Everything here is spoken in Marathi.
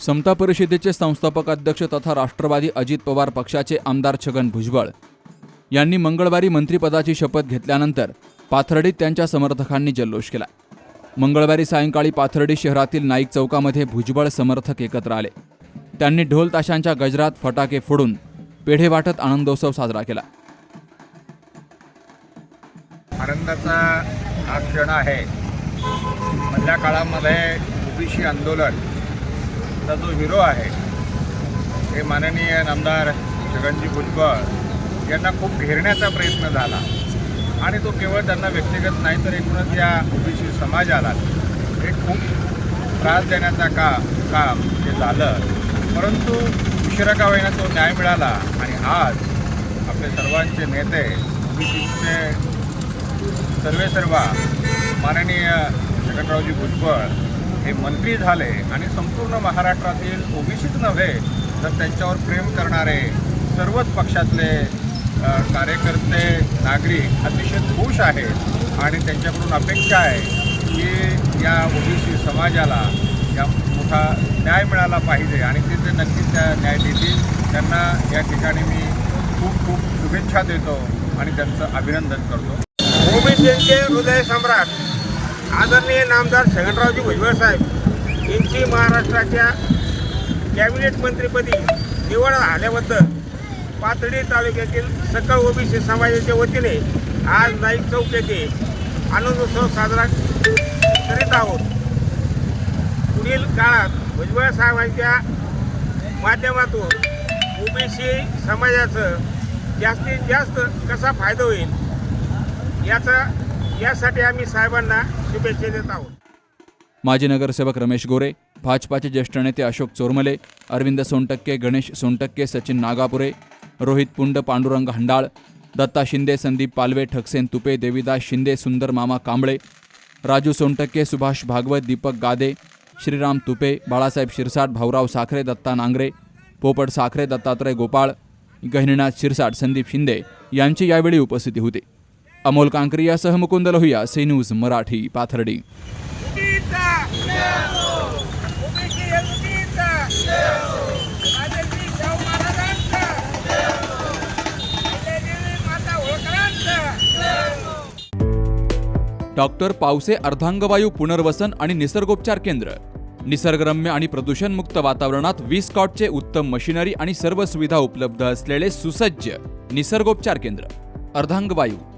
समता परिषदेचे संस्थापक अध्यक्ष तथा राष्ट्रवादी अजित पवार पक्षाचे आमदार छगन भुजबळ यांनी मंगळवारी मंत्रिपदाची शपथ घेतल्यानंतर पाथर्डीत त्यांच्या समर्थकांनी जल्लोष केला. मंगळवारी सायंकाळी पाथर्डी शहरातील नाईक चौकामध्ये भुजबळ समर्थक एकत्र आले. त्यांनी ढोल ताशांच्या गजरात फटाके फोडून पेढे वाटत आनंदोत्सव साजरा केला. आनंदाचा हा क्षण आहे. मधल्या काळामध्ये ओबीसी आंदोलनचा जो हिरो आहे हे माननीय आमदार छगनजी भुजबळ यांना खूप घेरण्याचा प्रयत्न झाला. आणि तो केवळ त्यांना व्यक्तिगत नाही तर एकूणच या ओबीसी समाजाला हे खूप त्रास देण्याचा का काम हे झालं. परंतु उशिरा का होईना तो न्याय मिळाला आणि आज आपले सर्वांचे नेते ओबीसीचे सर्वे सर्वा माननीय छगनरावजी भुजबळ हे मंत्री झाले आणि संपूर्ण महाराष्ट्रातील ओबीसीच नव्हे तर त्यांच्यावर प्रेम करणारे सर्वच पक्षातले कार्यकर्ते नागरिक अतिशय खुश आहेत. आणि त्यांच्याकडून अपेक्षा आहे की या ओबीसी समाजाला या मोठा न्याय मिळाला पाहिजे. आणि ते ते नक्कीच त्या न्याय देतील. त्यांना या ठिकाणी मी खूप खूप शुभेच्छा देतो आणि त्यांचं अभिनंदन करतो. ओबीसीचे हृदय सम्राट. आदरणीय नामदार छगनरावजी भुजबळ साहेब यांची महाराष्ट्राच्या कॅबिनेट मंत्रीपदी निवड झाल्याबद्दल पाथडी तालुक्यातील सकळ ओबीसी समाजाच्या वतीने आज नाईक चौक येथे आनंदोत्सव साजरा करीत आहोत. पुढील काळात भुजबळ साहेबांच्या माध्यमातून ओबीसी समाजाचं जास्तीत जास्त कसा फायदा होईल याचा यासाठी आम्ही साहेबांना शुभेच्छा देत आहोत. माजी नगरसेवक रमेश गोरे भाजपाचे ज्येष्ठ नेते अशोक चोरमले अरविंद सोनटक्के गणेश सोनटक्के सचिन नागापुरे रोहित पुंड पांडुरंग हंडाळ दत्ता शिंदे संदीप पालवे ठकसेन तुपे देविदास शिंदे सुंदर मामा कांबळे राजू सोनटक्के सुभाष भागवत दीपक गादे श्रीराम तुपे बाळासाहेब शिरसाट भाऊराव साखरे दत्ता नांगरे पोपट साखरे दत्तात्रय गोपाळ गहिनीनाथ शिरसाट संदीप शिंदे यांची यावेळी उपस्थिती होती. Amol कांकरियासह Mukund Lohiya C news Marathi Pathardi. Doctor Pawase अर्धांगवायू पुनर्वसन आणि निसर्गोपचार केंद्र. निसर्गरम्य आणि प्रदूषणमुक्त वातावरणात वीस कॉटचे उत्तम मशिनरी आणि सर्व सुविधा उपलब्ध असलेले सुसज्ज निसर्गोपचार केंद्र. अर्धांगवायू